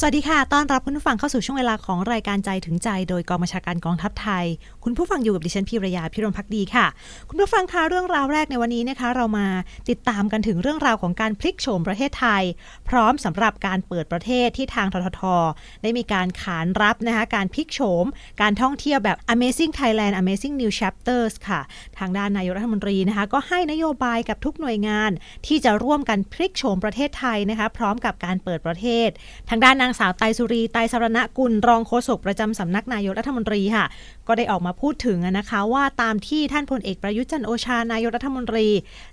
สวัสดีค่ะ ต้อนรับคุณผู้ฟังเข้าสู่ช่วงเวลาของรายการใจถึงใจโดยกองบัญชาการกองทัพไทย คุณผู้ฟังอยู่กับดิฉันพีรยาพิรมพักดีค่ะ คุณผู้ฟังคะเรื่องราวแรกในวันนี้นะคะ เรามาติดตามกันถึงเรื่องราวของการพลิกโฉมประเทศไทย พร้อมสำหรับการเปิดประเทศที่ทางททท ได้มีการขานรับนะคะการพลิกโฉมการท่องเที่ยวแบบ Amazing Thailand Amazing New Chapters ค่ะ ทางด้านนายกรัฐมนตรีนะคะ ก็ให้นโยบายกับทุกหน่วยงาน ที่จะร่วมกันพลิกโฉมประเทศไทยนะคะ พร้อมกับการเปิดประเทศ ทางด้านนางสาวไตรสุรีไตรสรณกุลรองโฆษกประจำสำนักนายกรัฐมนตรีค่ะ ก็ได้ออกมาพูดถึงนะคะว่าตามที่ท่านพลเอกประยุทธ์จันโอชานายกรัฐมนตรี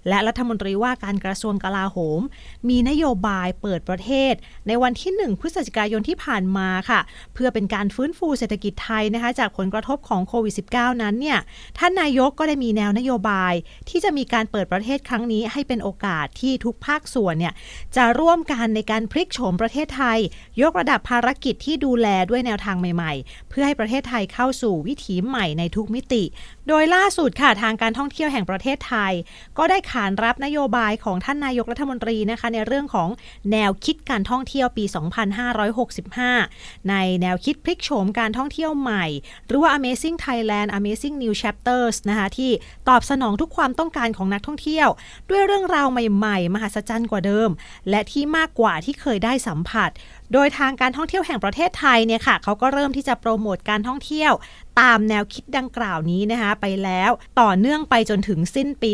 และรัฐมนตรีว่าการกระทรวงกลาโหม มีนโยบายเปิดประเทศ ในวันที่ 1 พฤศจิกายนที่ผ่านมาค่ะ เพื่อเป็นการฟื้นฟูเศรษฐกิจไทยนะคะจากผลกระทบของโควิด -19 นั้นเนี่ยท่านนายกก็ได้มีแนวนโยบาย ที่จะมีการเปิดประเทศครั้งนี้ ให้เป็นโอกาสที่ทุกภาคส่วนเนี่ยจะร่วมกันในการพลิกโฉมประเทศไทยยกระดับภารกิจที่ดูแลด้วยแนวทางใหม่ๆ เพื่อให้ประเทศไทยเข้าสู่วิถีใหม่ในทุกมิติ โดยล่าสุดค่ะทางการท่องเที่ยวแห่งประเทศไทย ก็ได้ขานรับนโยบายของท่านนายกรัฐมนตรีนะคะในเรื่องของแนวคิดการท่องเที่ยวปี 2565 ในแนวคิดพลิกโฉมการท่องเที่ยวใหม่ หรือว่า Amazing Thailand Amazing New Chapters นะคะที่ตอบสนองทุกความต้องการของนักท่องเที่ยว ด้วยเรื่องราวใหม่ ๆ มหัศจรรย์กว่าเดิม และที่มากกว่าที่เคยได้สัมผัสโดยทางการท่องเที่ยวแห่งประเทศไทยเนี่ยค่ะเขาก็เริ่มที่จะโปรโมทการท่องเที่ยวตามแนวคิดดังกล่าวนี้นะคะไปแล้วต่อเนื่องไปจนถึงสิ้นปี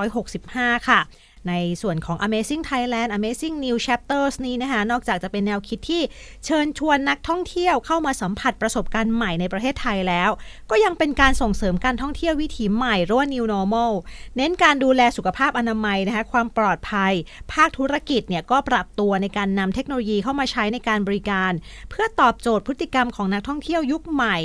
2565 ค่ะ ในส่วนของ Amazing Thailand Amazing New Chapters นี้นะคะนอกจากจะเป็นแนวคิดที่เชิญชวนนักท่องเที่ยวเข้ามาสัมผัสประสบการณ์ใหม่ในประเทศไทยแล้ว ก็ยังเป็นการส่งเสริมการท่องเที่ยววิถีใหม่หรือว่า New Normal เน้นการดูแลสุขภาพอนามัยนะคะความปลอดภัย ภาคธุรกิจเนี่ยก็ปรับตัวในการนำเทคโนโลยีเข้ามาใช้ในการบริการ เพื่อตอบโจทย์พฤติกรรมของนักท่องเที่ยวยุคใหม่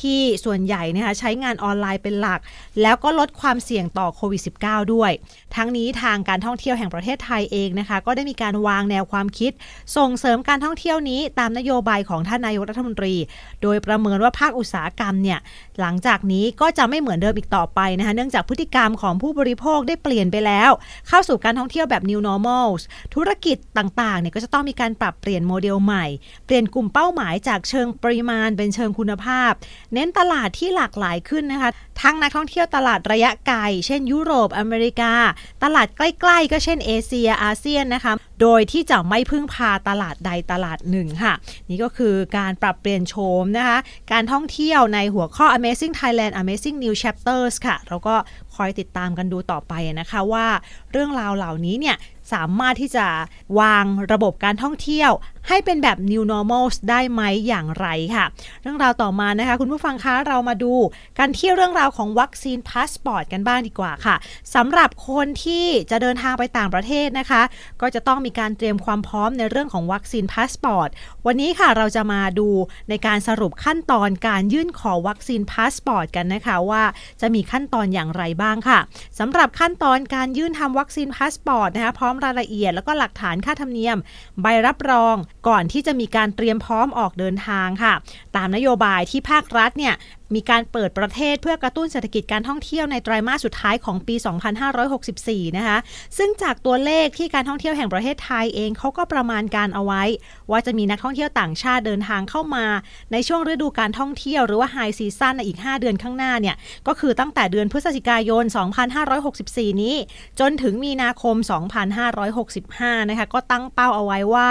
ที่ส่วนใหญ่นะคะใช้งานออนไลน์เป็นหลัก แล้วก็ลดความเสี่ยงต่อโควิด -19 ด้วย ทั้งนี้ทางการท่องท่องเที่ยวแห่งประเทศไทยเองนะคะ ก็ได้มีการวางแนวความคิด ส่งเสริมการท่องเที่ยวนี้ตามนโยบายของท่านนายกรัฐมนตรี โดยประเมินว่าภาคอุตสาหกรรมเนี่ยหลังจากนี้ก็จะไม่เหมือนเดิมอีกต่อไปนะคะเนื่องจากพฤติกรรมของผู้บริโภคได้เปลี่ยนไปแล้ว เข้าสู่การท่องเที่ยวแบบ new normal ธุรกิจต่างๆเนี่ยก็จะต้องมีการปรับเปลี่ยนโมเดลใหม่ เปลี่ยนกลุ่มเป้าหมายจากเชิงปริมาณเป็นเชิงคุณภาพ เน้นตลาดที่หลากหลายขึ้นนะคะ ทั้งนักท่องเที่ยวตลาดระยะไกล เช่นยุโรปอเมริกา ตลาดใกล้ ๆ ก็เช่นเอเชียอาเซียนนะคะ โดยที่จะไม่พึ่งพาตลาดใดตลาดหนึ่งค่ะ นี่ก็คือการปรับเปลี่ยนโฉมนะคะ การท่องเที่ยวในหัวข้อ Amazing Thailand Amazing New Chapters ค่ะ เราก็คอยติดตามกันดูต่อไปนะคะว่าเรื่องราวเหล่านี้เนี่ยสามารถที่จะวางระบบการท่องเที่ยว ให้เป็นแบบ new normal ได้ไหมอย่างไรค่ะ เรื่องราวต่อมานะคะ คุณผู้ฟังคะเรามาดูการที่เรื่องราวของวัคซีนพาสปอร์ตกันบ้างดีกว่าค่ะสำหรับคนที่จะเดินทางไปต่างประเทศนะคะ ก็จะต้องมีการเตรียมความพร้อมในเรื่องของวัคซีนพาสปอร์ต วันนี้ค่ะเราจะมาดูในการสรุปขั้นตอนการยื่นขอวัคซีนพาสปอร์ตกันนะคะว่าจะมีขั้นตอนอย่างไรบ้างค่ะสำหรับขั้นตอนการยื่นทำวัคซีนพาสปอร์ตนะคะพร้อมรายละเอียดแล้วก็หลักฐานค่าธรรมเนียม ใบรับรองก่อนที่จะมีการเตรียมพร้อมออกเดินทางค่ะ ตามนโยบายที่ภาครัฐเนี่ย มีการเปิดประเทศเพื่อกระตุ้นเศรษฐกิจการท่องเที่ยวในไตรมาสสุดท้ายของปี 2564 นะคะ ซึ่งจากตัวเลขที่การท่องเที่ยวแห่งประเทศไทยเองเขาก็ประมาณการเอาไว้ ว่าจะมีนักท่องเที่ยวต่างชาติเดินทางเข้ามา ในช่วงฤดูการท่องเที่ยวหรือว่าไฮซีซั่นในอีก 5 เดือนข้างหน้าเนี่ย ก็คือตั้งแต่เดือนพฤศจิกายน 2564 นี้ จนถึงมีนาคม 2565 นะคะ ก็ตั้งเป้าเอาไว้ว่า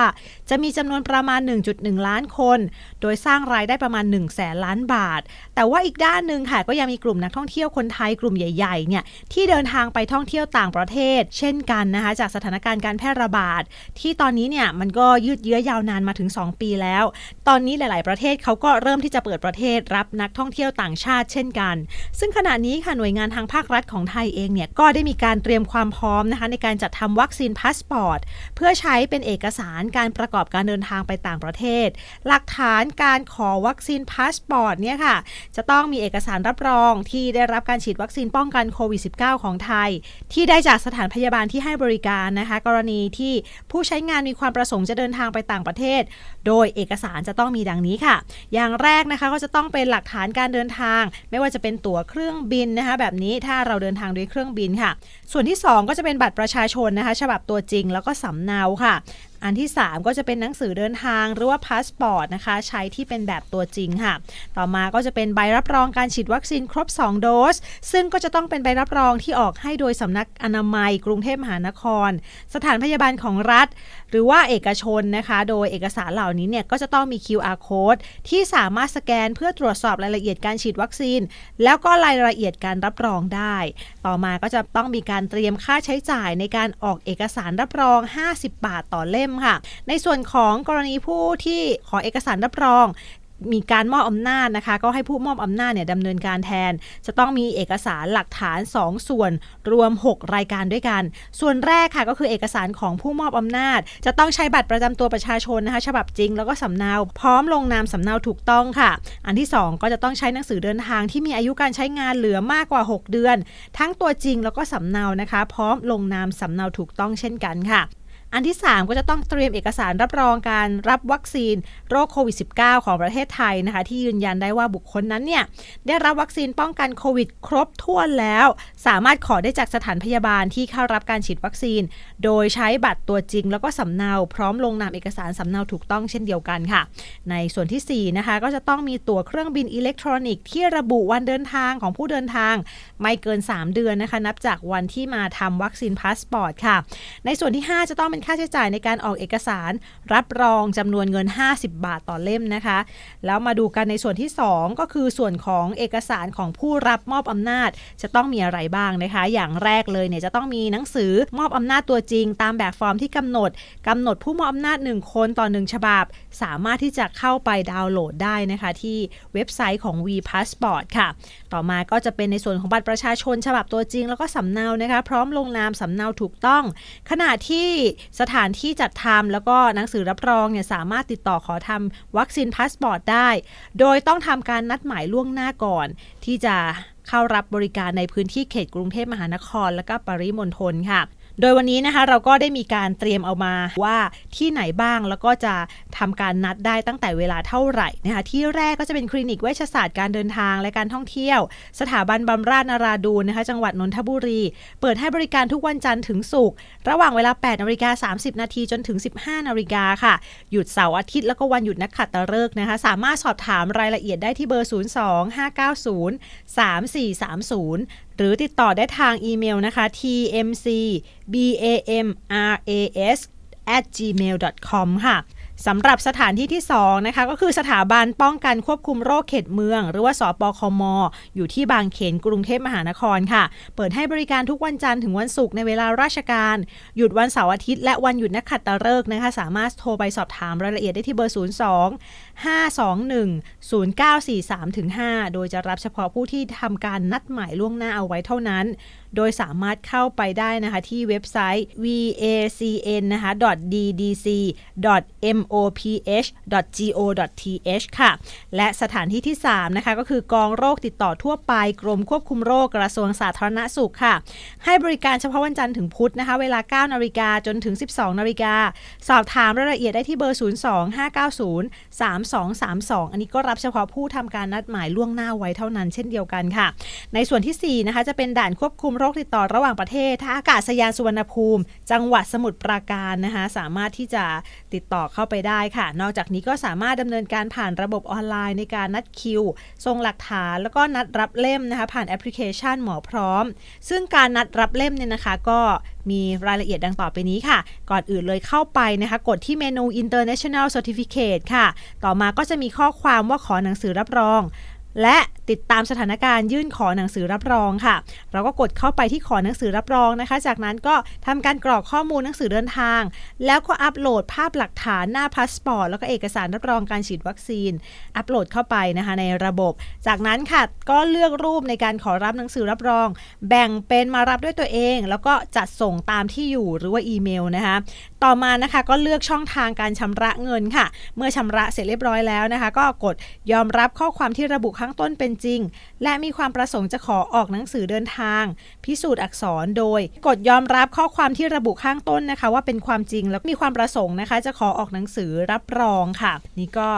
จะมีจำนวนประมาณ 1.1 ล้านคน โดยสร้างรายได้ประมาณ 1 แสนล้านบาท แต่ว่าอีกด้านหนึ่งค่ะก็ยังมีกลุ่มนักท่องเที่ยวคนไทยกลุ่มใหญ่ๆเนี่ยที่เดินทางไปท่องเที่ยวต่างประเทศ เช่นกันนะคะจากสถานการณ์การแพร่ระบาด ที่ตอนนี้เนี่ยมันก็ยืดเยื้อยาวนานมาถึง 2 ปีแล้ว ตอนนี้หลาย ๆ ประเทศเขาก็เริ่มที่จะเปิดประเทศรับนักท่องเที่ยวต่างชาติเช่นกัน ซึ่งขณะนี้ค่ะหน่วยงานทางภาครัฐของไทยเองเนี่ยก็ได้มีการเตรียมความพร้อมนะคะในการจัดทำวัคซีนพาสปอร์ตเพื่อใช้เป็นเอกสารการประกอบการเดินทางไปต่างประเทศ หลักฐานการขอวัคซีนพาสปอร์ตเนี่ยค่ะจะจะต้องมีเอกสารรับรองที่ได้รับการฉีดวัคซีนป้องกันโควิด -19 ของไทย ที่ได้จากสถานพยาบาลที่ให้บริการนะคะ กรณีที่ผู้ใช้งานมีความประสงค์จะเดินทางไปต่างประเทศ โดยเอกสารจะต้องมีดังนี้ค่ะ อย่างแรกนะคะก็จะต้องเป็นหลักฐานการเดินทาง ไม่ว่าจะเป็นตั๋วเครื่องบินนะคะแบบนี้ถ้าเราเดินทางด้วยเครื่องบินค่ะ ส่วนที่ 2 ก็จะเป็นบัตรประชาชนนะคะ ฉบับตัวจริงแล้วก็สำเนาค่ะ อันที่ 3 ก็จะเป็นหนังสือเดินทางหรือว่าพาสปอร์ตนะคะใช้ที่เป็นแบบตัวจริงค่ะ ต่อมาก็จะเป็นใบรับรองการฉีดวัคซีนครบ 2 โดส ซึ่งก็จะต้องเป็นใบรับรองที่ออกให้โดยสำนักอนามัยกรุงเทพมหานคร สถานพยาบาลของรัฐ หรือว่าเอกชนนะคะ โดยเอกสารเหล่านี้เนี่ยก็จะต้องมี QR code ที่สามารถสแกนเพื่อตรวจสอบรายละเอียดการฉีดวัคซีน แล้วก็รายละเอียดการรับรองได้ ต่อมาก็จะต้องมีการเตรียมค่าใช้จ่ายในการออกเอกสารรับรอง 50 บาทต่อเล่มค่ะ ในส่วนของกรณีผู้ที่ขอเอกสารรับรอง มีการมอบอำนาจนะคะ ก็ให้ผู้มอบอำนาจเนี่ยดำเนินการแทน จะต้องมีเอกสารหลักฐาน 2 ส่วนรวม 6 รายการด้วยกัน ส่วนแรกค่ะก็คือเอกสารของผู้มอบอำนาจ จะต้องใช้บัตรประจำตัวประชาชนนะคะฉบับจริงแล้วก็สำเนา พร้อมลงนามสำเนาถูกต้องค่ะ อันที่ 2 ก็จะต้องใช้หนังสือเดินทางที่มีอายุการใช้งานเหลือมากกว่า 6 เดือน ทั้งตัวจริงแล้วก็สำเนานะคะ พร้อมลงนามสำเนาถูกต้องเช่นกันค่ะ อันที่ 3 ก็จะต้องเตรียมเอกสารรับรองการรับวัคซีนโรคโควิด -19 ของประเทศไทยนะคะ ที่ยืนยันได้ว่าบุคคลนั้นเนี่ยได้รับวัคซีนป้องกันโควิด ครบถ้วนแล้ว สามารถขอได้จากสถานพยาบาลที่เข้ารับการฉีดวัคซีน โดยใช้บัตรตัวจริง แล้วก็สำเนาพร้อมลงนามเอกสารสำเนาถูกต้องเช่นเดียวกันค่ะ ในส่วนทีสี่4นะคะก็จะต้องมีตั๋วเครื่องบินอิเล็กทรอนิกส์ที่ระบุวันเดินทางของผู้เดินทาง ไม่เกิน 3 เดือนนะคะ นับจากวันที่มาทำวัคซีนพาสปอร์ตค่ะ ในส่วนที่ 5 จะต้องเป็นค่าใช้จ่ายในการออกเอกสาร รับรองจำนวนเงิน 50 บาทต่อเล่มนะคะ แล้วมาดูกันในส่วนที่ 2 ก็คือส่วนของเอกสารของผู้รับมอบอำนาจ จะต้องมีอะไรบ้างนะคะ อย่างแรกเลยเนี่ยจะต้องมีหนังสือมอบอำนาจตัวจริง ตามแบบฟอร์มที่กำหนดกำหนดผู้มอบอำนาจ 1 คนต่อ 1 ฉบับ สามารถที่จะเข้าไปดาวน์โหลดได้นะคะ ที่เว็บไซต์ของ V Passport ค่ะ ต่อมาก็จะเป็นในส่วนของบัตรประชาชน ฉบับตัวจริง แล้วก็สำเนานะคะ พร้อมลงนามสำเนาถูกต้อง ขณะที่สถานที่จัดทำแล้วก็หนังสือรับรองเนี่ยสามารถติดต่อขอทำวัคซีนพาสปอร์ตได้ โดยต้องทำการนัดหมายล่วงหน้าก่อน ที่จะเข้ารับบริการในพื้นที่เขตกรุงเทพมหานคร และก็ปริมณฑลค่ะ โดยวันนี้นะคะเราก็ได้มีการเตรียมเอามาว่าที่ไหนบ้างแล้วก็จะทำการนัดได้ตั้งแต่เวลาเท่าไหร่นะคะที่แรกก็จะเป็นคลินิกเวชศาสตร์การเดินทางและการท่องเที่ยว สถาบันบำราศนาราดูนนะคะจังหวัดนนทบุรี เปิดให้บริการทุกวันจันทร์ถึงศุกร์ระหว่างเวลา8นาฬิกา30 นาทีจนถึง 15นาฬิกาค่ะ หยุดเสาร์อาทิตย์แล้วก็วันหยุดนักขัตฤกษ์นะคะ สามารถสอบถามรายละเอียดได้ที่เบอร์ 02 590 3430 หรือติดต่อได้ทางอีเมลนะคะ tmc bamras at gmail.com ค่ะสำหรับสถานที่ที่ 2 นะคะ ก็คือสถาบันป้องกันควบคุมโรคเขตเมือง หรือว่าสปคม อยู่ที่บางเขนกรุงเทพมหานครค่ะ เปิดให้บริการทุกวันจันทร์ถึงวันศุกร์ในเวลาราชการ หยุดวันเสาร์อาทิตย์และวันหยุดนักขัตฤกษ์นะคะ สามารถโทรไปสอบถามรายละเอียดได้ที่เบอร์ 02 521 0943 5 โดยจะรับเฉพาะผู้ที่ทำการนัดหมายล่วงหน้าเอาไว้เท่านั้น โดยสามารถเข้าไปได้นะคะที่เว็บไซต์ vacn นะคะ .ddc moph go.th ค่ะ และสถานที่ที่ 3 นะคะ ก็คือกองโรคติดต่อทั่วไปกรมควบคุมโรคกระทรวงสาธารณสุขค่ะ ให้บริการเฉพาะวันจันทร์ถึงพุธนะคะ เวลา 9 นาฬิกาจนถึง 12 นาฬิกา สอบถามรายละเอียดได้ที่เบอร์ 02 590 3232 อันนี้ก็รับเฉพาะผู้ทำการนัดหมายล่วงหน้าไว้เท่านั้นเช่นเดียวกันค่ะ ในส่วนที่ 4 นะคะจะเป็นด่านควบคุมโรคติดต่อระหว่างประเทศท่าอากาศยานสุวรรณภูมิ จังหวัดสมุทรปราการนะคะสามารถที่จะติดต่อเข้าไปได้ค่ะ นอกจากนี้ก็สามารถดำเนินการผ่านระบบออนไลน์ในการนัดคิวส่งหลักฐานแล้วก็นัดรับเล่มนะคะผ่านแอปพลิเคชันหมอพร้อม ซึ่งการนัดรับเล่มเนี่ยนะคะก็มีรายละเอียดดังต่อไปนี้ค่ะ ก่อนอื่นเลยเข้าไปนะคะ กดที่เมนู International Certificate ค่ะ ต่อมาก็จะมีข้อความว่าขอหนังสือรับรอง และติดตามสถานการณ์ยื่นขอหนังสือรับรองค่ะ เราก็กดเข้าไปที่ขอหนังสือรับรองนะคะ จากนั้นก็ทำการกรอกข้อมูลหนังสือเดินทาง แล้วก็อัปโหลดภาพหลักฐานหน้าพาสปอร์ตแล้วก็เอกสารรับรองการฉีดวัคซีน อัปโหลดเข้าไปนะคะในระบบ จากนั้นค่ะก็เลือกรูปในการขอรับหนังสือรับรอง แบ่งเป็นมารับด้วยตัวเอง แล้วก็จัดส่งตามที่อยู่หรือว่าอีเมลนะคะ ต่อมานะคะก็เลือกช่องทางการชำระเงินค่ะ เมื่อชำระเสร็จเรียบร้อยแล้วนะคะ ก็กดยอมรับข้อความที่ระบุข้างต้นเป็นจริง และมีความประสงค์จะขอออกหนังสือเดินทาง พิสูจน์อักษรโดย กดยอมรับข้อความที่ระบุข้างต้นนะคะ ว่าเป็นความจริงแล้วมีความประสงค์นะคะ จะขอออกหนังสือรับรองค่ะ นี่ก็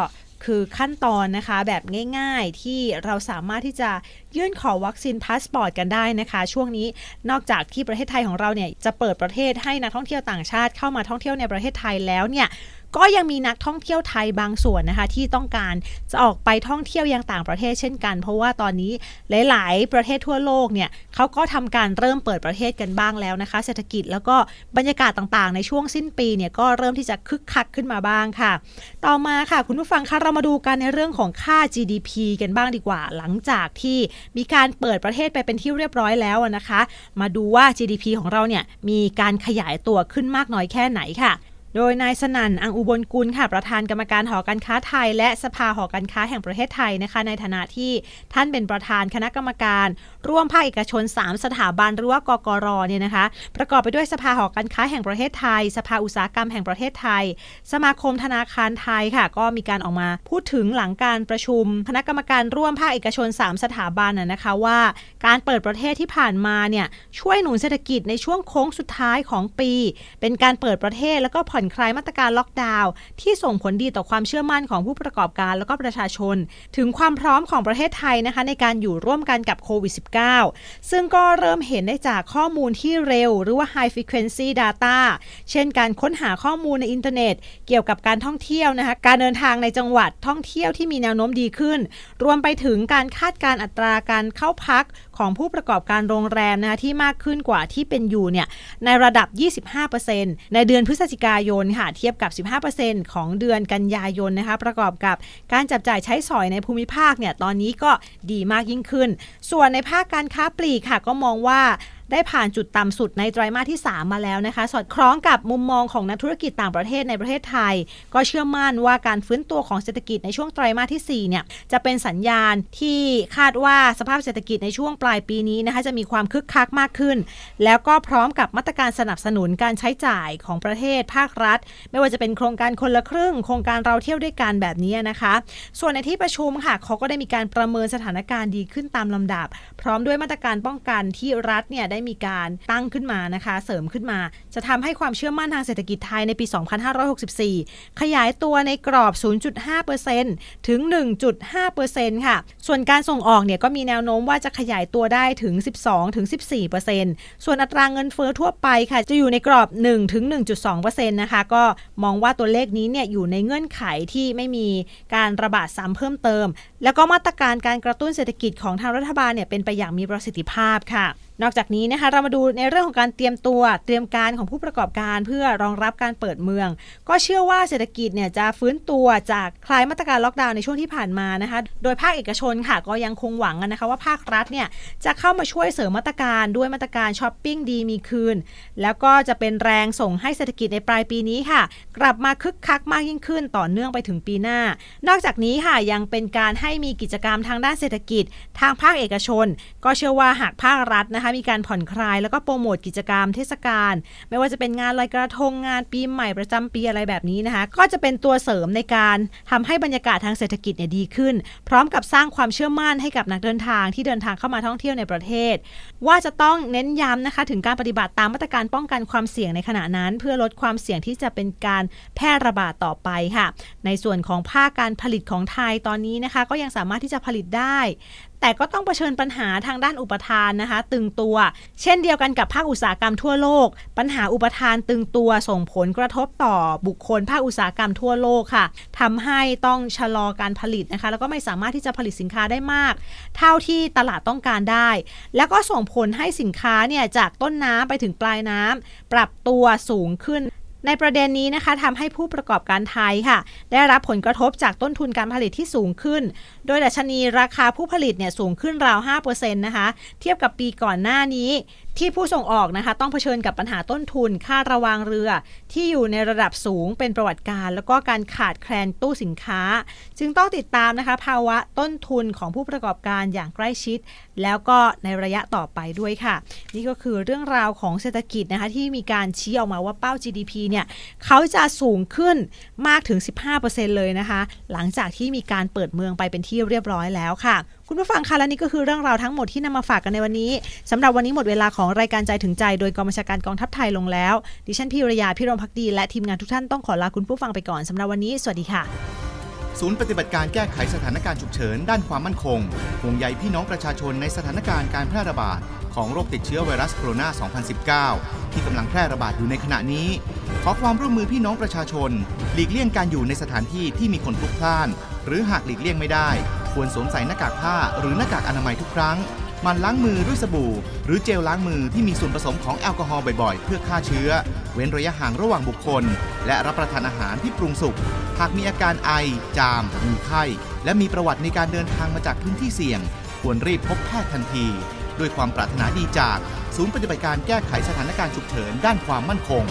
คือขั้นตอนนะคะแบบง่ายๆที่เราสามารถที่จะยื่นขอวัคซีนพาสปอร์ตกันได้นะคะ ช่วงนี้นอกจากที่ประเทศไทยของเราเนี่ยจะเปิดประเทศให้นักท่องเที่ยวต่างชาติเข้ามาท่องเที่ยวในประเทศไทยแล้วเนี่ย ก็ยังมีนักท่องเที่ยวไทยบางส่วนนะคะ ที่ต้องการจะออกไปท่องเที่ยวยังต่างประเทศเช่นกัน เพราะว่าตอนนี้หลาย ๆ ประเทศทั่วโลกเนี่ยเขาก็ทำการเริ่มเปิดประเทศกันบ้างแล้วนะคะ เศรษฐกิจแล้วก็บรรยากาศต่าง ๆ ในช่วงสิ้นปีเนี่ยก็เริ่มที่จะคึกคักขึ้นมาบ้างค่ะ ต่อมาค่ะ คุณผู้ฟังคะเรามาดูกันในเรื่องของค่า GDP กันบ้างดีกว่า หลังจากที่มีการเปิดประเทศไปเป็นที่เรียบร้อยแล้วนะคะ มาดูว่า GDP ของเราเนี่ยมีการขยายตัวขึ้นมากน้อยแค่ไหนค่ะ โดยนายสนั่น อังอุบลกุลค่ะ ประธานกรรมการหอการค้าไทย และสภาหอการค้าแห่งประเทศไทยนะคะ ในฐานะที่ท่านเป็นประธานคณะกรรมการ ร่วมภาคเอกชน 3 สถาบันหรือว่ากกรเนี่ยนะคะ ประกอบไปด้วยสภาหอการค้าแห่งประเทศไทย สภาอุตสาหกรรมแห่งประเทศไทย สมาคมธนาคารไทยค่ะ ก็มีการออกมาพูดถึงหลังการประชุม คณะกรรมการร่วมภาคเอกชน 3 สถาบันนะนะคะว่า การเปิดประเทศที่ผ่านมาเนี่ยช่วยหนุนเศรษฐกิจในช่วงโค้งสุดท้ายของปี เป็นการเปิดประเทศแล้วก็ผ่อนคลายมาตรการล็อกดาวน์ที่ส่งผลดีต่อความเชื่อมั่นของผู้ประกอบการแล้วก็ประชาชน ถึงความพร้อมของประเทศไทยนะคะในการอยู่ร่วมกันกับโควิด -19 ซึ่งก็เริ่มเห็นได้จากข้อมูลที่เร็ว หรือว่า high frequency data เช่นการค้นหาข้อมูลในอินเทอร์เน็ต เกี่ยวกับการท่องเที่ยวนะคะการเดินทางในจังหวัดท่องเที่ยวที่มีแนวโน้มดีขึ้น รวมไปถึงการคาดการอัตราการเข้าพักของผู้ประกอบการโรงแรมนะคะที่มากขึ้นกว่าที่เป็นอยู่เนี่ยในระดับ 25%ในเดือนพฤศจิกายนค่ะเทียบกับ 15%ของเดือนกันยายนนะคะประกอบกับการจับจ่ายใช้สอยในภูมิภาคเนี่ยตอนนี้ก็ดีมากยิ่งขึ้น ส่วนในภาคการค้าปลีกค่ะก็มองว่า ได้ผ่านจุดต่ำสุดในไตรมาสที่ 3 มาแล้วนะคะ สอดคล้องกับมุมมองของนักธุรกิจต่างประเทศในประเทศไทย ก็เชื่อมั่นว่าการฟื้นตัวของเศรษฐกิจในช่วงไตรมาสที่4เนี่ยจะเป็นสัญญาณที่คาดว่าสภาพเศรษฐกิจในช่วงปลายปีนี้นะคะจะมีความคึกคักมากขึ้น แล้วก็พร้อมกับมาตรการสนับสนุนการใช้จ่ายของประเทศภาครัฐ ไม่ว่าจะเป็นโครงการคนละครึ่ง โครงการเราเที่ยวด้วยกันแบบนี้นะคะ ส่วนในที่ประชุมค่ะเขาก็ได้มีการประเมินสถานการณ์ดีขึ้นตามลำดับ พร้อมด้วยมาตรการป้องกันที่รัฐเนี่ยได้มีการตั้งขึ้นมานะคะ เสริมขึ้นมา จะทำให้ความเชื่อมั่นทางเศรษฐกิจไทยในปี 2564 ขยายตัวในกรอบ 0.5%ถึง 1.5%ค่ะ ส่วนการส่งออกเนี่ยก็มีแนวโน้มว่าจะขยายตัวได้ถึง 12-14%ส่วนอัตราเงินเฟ้อทั่วไปค่ะ จะอยู่ในกรอบ 1-1.2%นะคะ ก็มองว่าตัวเลขนี้เนี่ยอยู่ในเงื่อนไขที่ไม่มีการระบาดซ้ำเพิ่มเติม แล้วก็มาตรการการกระตุ้นเศรษฐกิจของทางรัฐบาลเนี่ยเป็นไปอย่างมีประสิทธิภาพค่ะ นอกจากนี้นะคะเรามาดูในเรื่องของการเตรียมตัวเตรียมการของผู้ประกอบการเพื่อรองรับการเปิดเมือง ก็เชื่อว่าเศรษฐกิจเนี่ยจะฟื้นตัวจากคลายมาตรการล็อกดาวน์ในช่วงที่ผ่านมานะคะ โดยภาคเอกชนค่ะก็ยังคงหวังนะคะว่าภาครัฐเนี่ยจะเข้ามาช่วยเสริมมาตรการด้วยมาตรการช้อปปิ้งดีมีคืน แล้วก็จะเป็นแรงส่งให้เศรษฐกิจในปลายปีนี้ค่ะ กลับมาคึกคักมากยิ่งขึ้นต่อเนื่องไปถึงปีหน้า นอกจากนี้ค่ะยังเป็นการให้มีกิจกรรมทางด้านเศรษฐกิจ ทางภาคเอกชน ก็เชื่อว่าหากภาครัฐนะคะมีการผ่อนคลายแล้วก็โปรโมทกิจกรรมเทศกาลไม่ว่าจะเป็นงานลอยกระทงงานปีใหม่ประจำปีอะไรแบบนี้นะคะ ก็จะเป็นตัวเสริมในการทำให้บรรยากาศทางเศรษฐกิจเนี่ยดีขึ้น พร้อมกับสร้างความเชื่อมั่นให้กับนักเดินทางที่เดินทางเข้ามาท่องเที่ยวในประเทศ ว่าจะต้องเน้นย้ำนะคะถึงการปฏิบัติตามมาตรการป้องกันความเสี่ยงในขณะนั้น เพื่อลดความเสี่ยงที่จะเป็นการแพร่ระบาดต่อไปค่ะ ในส่วนของภาคการผลิตของไทยตอนนี้นะคะ ก็ยังสามารถที่จะผลิตได้ แต่ก็ต้องเผชิญปัญหาทางด้านอุปทานนะคะ ตึงตัว เช่นเดียวกันกับภาคอุตสาหกรรมทั่วโลก ปัญหาอุปทานตึงตัวส่งผลกระทบต่อบุคคลภาคอุตสาหกรรมทั่วโลกค่ะทำให้ต้องชะลอการผลิตนะคะ แล้วก็ไม่สามารถที่จะผลิตสินค้าได้มาก เท่าที่ตลาดต้องการได้ แล้วก็ส่งผลให้สินค้าเนี่ยจากต้นน้ำไปถึงปลายน้ำปรับตัวสูงขึ้น ในประเด็นนี้นะคะทำให้ผู้ประกอบการไทยค่ะ ได้รับผลกระทบจากต้นทุนการผลิตที่สูงขึ้น โดยดัชนีราคาผู้ผลิตเนี่ยสูงขึ้นราว 5%นะคะ เทียบกับปีก่อนหน้านี้ที่ผู้ส่งออกนะคะต้องเผชิญกับปัญหาต้นทุน ค่าระวางเรือ ที่อยู่ในระดับสูงเป็นประวัติการ แล้วก็การขาดแคลนตู้สินค้า จึงต้องติดตามนะคะภาวะต้นทุนของผู้ประกอบการอย่างใกล้ชิด แล้วก็ในระยะต่อไปด้วยค่ะ นี่ก็คือเรื่องราวของเศรษฐกิจนะคะที่มีการชี้ออกมาว่าเป้า GDP เนี่ยเขาจะสูงขึ้นมากถึง 15%เลยนะคะ หลังจากที่มีการเปิดเมืองไปเป็นที่เรียบร้อยแล้วค่ะ คุณผู้ฟังคะและนี่ก็คือเรื่องราวทั้งหมดที่นำมาฝากกันในวันนี้สำหรับวันนี้หมดเวลาของของรายการใจถึงใจ โดยกองบัญชาการกองทัพไทยลงแล้ว ดิฉันพี่รยาพี่รมพักดี และทีมงานทุกท่านต้องขอลาคุณผู้ฟังไปก่อนสำหรับวันนี้ สวัสดีค่ะ ศูนย์ปฏิบัติการแก้ไขสถานการณ์ฉุกเฉินด้านความมั่นคงห่วงใยพี่น้องประชาชนในสถานการณ์การแพร่ระบาดของโรคติดเชื้อไวรัสโคโรนา 2019 ที่กำลังแพร่ระบาดอยู่ในขณะนี้ ขอความร่วมมือพี่น้องประชาชน หลีกเลี่ยงการอยู่ในสถานที่ที่มีคนพลุกพล่าน หรือหากหลีกเลี่ยงไม่ได้ ควรสวมใส่หน้ากากผ้าหรือหน้ากากอนามัยทุกครั้ง มันล้างมือด้วยสบู่ หรือเจลล้างมือที่มีส่วนผสมของแอลกอฮอล์บ่อยๆ เพื่อฆ่าเชื้อ เว้นระยะห่างระหว่างบุคคล และรับประทานอาหารที่ปรุงสุก หากมีอาการไอ จาม มีไข้ และมีประวัติในการเดินทางมาจากพื้นที่เสี่ยง ควรรีบพบแพทย์ทันที ด้วยความปรารถนาดีจาก ศูนย์ปฏิบัติการแก้ไขสถานการณ์ฉุกเฉินด้านความมั่นคง